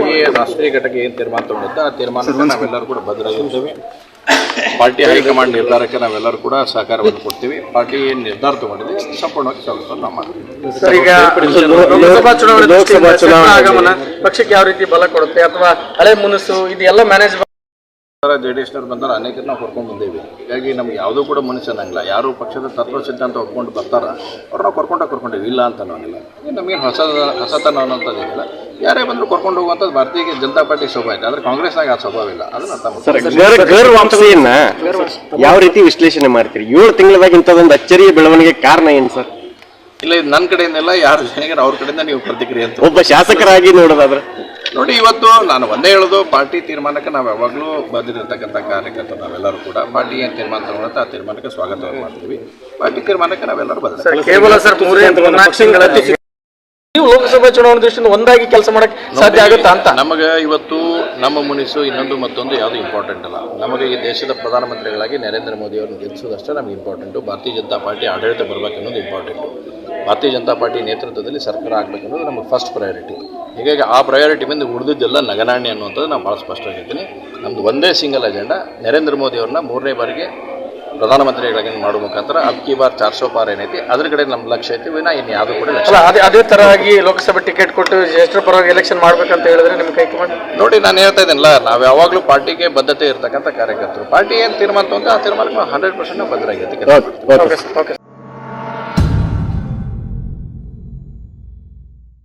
Party ರಾಷ್ಟ್ರೀಯ ಘಟಕ ಏನು ತೀರ್ಮಾನ ತಗೊಂಡಿದ್ದ ಆ ತೀರ್ಮಾನಕ್ಕೆ ನಾವೆಲ್ಲರೂ ಕೂಡ ಬದ್ಧರಾಗಿರ್ತೇವೆ ಪಾರ್ಟಿ ಹೈಕಮಾಂಡ್ ನಿರ್ಧಾರಕ್ಕೆ ನಾವೆಲ್ಲರೂ ಕೂಡ ಸಹಕಾರವನ್ನು ಕೊಡ್ತೀವಿ. ಪಾರ್ಟಿ ಏನು ನಿರ್ಧಾರ ತಗೊಂಡಿದೆ ಸಂಪೂರ್ಣವಾಗಿ ಸ್ವಲ್ಪ ನಮ್ಮ ಮಾಡ್ತೀವಿ. ಲೋಕಸಭಾ ಚುನಾವಣೆ ಆಗಮನ ಪಕ್ಷಕ್ಕೆ ಯಾವ ರೀತಿ ಬಲ ಕೊಡುತ್ತೆ ಅಥವಾ ಹಳೆ ಮುನಸು ಇದೆಲ್ಲ ಮ್ಯಾನೇಜ್ ಜೆ ಡಿ ಎಸ್ನವ್ರು ಬಂದಾರ ಅನೇಕರು ನಾವು ಕರ್ಕೊಂಡು ಬಂದೇವಿ. ಹೀಗಾಗಿ ನಮ್ಗೆ ಯಾವುದೂ ಕೂಡ ಮನುಷ್ಯ ಅನ್ನಂಗಿಲ್ಲ. ಯಾರು ಪಕ್ಷದ ತತ್ವ ಸಿದ್ಧಾಂತ ಹೊಡ್ಕೊಂಡು ಬರ್ತಾರ ಅವ್ರನ್ನ ನಾವು ಕರ್ಕೊಂಡ ಕರ್ಕೊಂಡಿವಿ ಇಲ್ಲ ಅಂತ ಅನ್ನೋಂಗಿಲ್ಲ. ನಮಗೆ ನಮಗೇನು ಹೊಸ ಹೊಸತನ ಅನ್ನೋಂಥದ್ದು ಏನಿಲ್ಲ. ಯಾರೇ ಬಂದರೂ ಕರ್ಕೊಂಡು ಹೋಗುವಂಥದ್ದು ಭಾರತೀಯ ಜನತಾ ಪಾರ್ಟಿ ಸ್ವಭಾವ ಐತೆ ಆದರೆ ಕಾಂಗ್ರೆಸ್ನಾಗ ಆ ಸ್ವಭಾವ ಇಲ್ಲ. ಅದನ್ನ ಯಾವ ರೀತಿ ವಿಶ್ಲೇಷಣೆ ಮಾಡ್ತೀರಿ? ಏಳು ತಿಂಗಳದಾಗ ಇಂಥದೊಂದು ಅಚ್ಚರಿಯ ಬೆಳವಣಿಗೆ ಕಾರಣ ಏನು ಸರ್? ಇಲ್ಲ ಇದು ನನ್ನ ಕಡೆಯಿಂದಲ್ಲ ಯಾರು ಅವ್ರ ಕಡೆಯಿಂದ ನೀವು ಪ್ರತಿಕ್ರಿಯೆ ಅಂತ. ಒಬ್ಬ ಶಾಸಕರಾಗಿ ನೋಡೋದಾದ್ರೆ. ನೋಡಿ ಇವತ್ತು ನಾನು ಒಂದೇ ಹೇಳೋದು ಪಾರ್ಟಿ ತೀರ್ಮಾನಕ್ಕೆ ನಾವು ಯಾವಾಗಲೂ ಬಂದಿರತಕ್ಕಂಥ ಕಾರ್ಯಕರ್ತರು ನಾವೆಲ್ಲರೂ ಕೂಡ ಪಾರ್ಟಿ ಏನು ತೀರ್ಮಾನ ತಗೊಳುತ್ತೆ ಆ ತೀರ್ಮಾನಕ್ಕೆ ಸ್ವಾಗತ ಮಾಡ್ತೀವಿ. ಪಾರ್ಟಿ ತೀರ್ಮಾನಕ್ಕೆ ನಾವೆಲ್ಲರೂ ಬಂದಿದ್ದೀವಿ ಕೇವಲ ಸರ್ ಮೂರೇ ನಾಲ್ಕು ತಿಂಗಳಲ್ಲಿ ನೀವು ಲೋಕಸಭಾ ಚುನಾವಣೆ ದೃಷ್ಟಿಯಿಂದ ಒಂದಾಗಿ ಕೆಲಸ ಮಾಡಕ್ಕೆ ಸಾಧ್ಯ ಆಗುತ್ತಾ ಅಂತ? ನಮಗೆ ಇವತ್ತು ನಮ್ಮ ಮುನಿಸು ಇನ್ನೊಂದು ಮತ್ತೊಂದು ಯಾವುದು ಇಂಪಾರ್ಟೆಂಟ್ ಅಲ್ಲ. ನಮಗೆ ಈ ದೇಶದ ಪ್ರಧಾನಮಂತ್ರಿಗಳಾಗಿ ನರೇಂದ್ರ ಮೋದಿ ಅವರನ್ನು ಗೆಲ್ಲಿಸೋದಷ್ಟೇ ನಮಗೆ ಇಂಪಾರ್ಟೆಂಟು ಭಾರತೀಯ ಜನತಾ ಪಾರ್ಟಿ ಆಡಳಿತ ಬರಬೇಕು ಅನ್ನೋದು ಇಂಪಾರ್ಟೆಂಟು ಭಾರತೀಯ ಜನತಾ ಪಾರ್ಟಿ ನೇತೃತ್ವದಲ್ಲಿ ಸರ್ಕಾರ ಆಗಬೇಕು ಅನ್ನೋದು ನಮಗೆ ಫಸ್ಟ್ ಪ್ರಯಾರಿಟಿ ಹೀಗಾಗಿ ಆ ಪ್ರಯಾರಿಟಿ ಮುಂದೆ ಉಳಿದಿದ್ದೆಲ್ಲ ನಗನಾಣಿ ಅನ್ನುವಂಥದ್ದು ನಾನು ಭಾಳ ಸ್ಪಷ್ಟವಾಗಿರ್ತೀನಿ ನಮ್ಮದು ಒಂದೇ ಸಿಂಗಲ್ ಅಜೆಂಡಾ ನರೇಂದ್ರ ಮೋದಿ ಅವ್ರನ್ನ ಮೂರನೇ ಬಾರಿಗೆ ಪ್ರಧಾನಮಂತ್ರಿಗಳಾಗಿ ಮಾಡುವ ಮುಖಾಂತರ ಅಬ್ಕಿ ಬಾರ್ ಚಾರ್ ಸೋ ಪಾರ್ ಏನೈತಿ ಅದ್ರ ಕಡೆ ನಮ್ಮ ಲಕ್ಷ್ಯ ಐತಿ ವಿನ ಇನ್ನು ಯಾವುದು ಕೂಡ ಅಲ್ಲ ಅದೇ ಅದೇ ಆಗಿ ಲೋಕಸಭೆ ಟಿಕೆಟ್ ಕೊಟ್ಟು ಜ್ಯೇಷ್ಠರ ಪರವಾಗಿ ಎಲೆಕ್ಷನ್ ಮಾಡ್ಬೇಕಂತ ಹೇಳಿದ್ರೆ ನಿಮ್ಗೆ ಹೈಕಮಾಂಡ್ ನೋಡಿ ನಾನು ಹೇಳ್ತಾ ಇದ್ದೀನಲ್ಲ ನಾವು ಯಾವಾಗಲೂ ಪಾರ್ಟಿಗೆ ಬದ್ಧತೆ ಇರ್ತಕ್ಕಂಥ ಕಾರ್ಯಕರ್ತರು. ಪಾರ್ಟಿ ಏನು ತೀರ್ಮಾನ ತಗೊಂತ ಆ ತೀರ್ಮಾನಕ್ಕೆ ಹಂಡ್ರೆಡ್ ಪರ್ಸೆಂಟ್ ಓಕೆ ಓಕೆ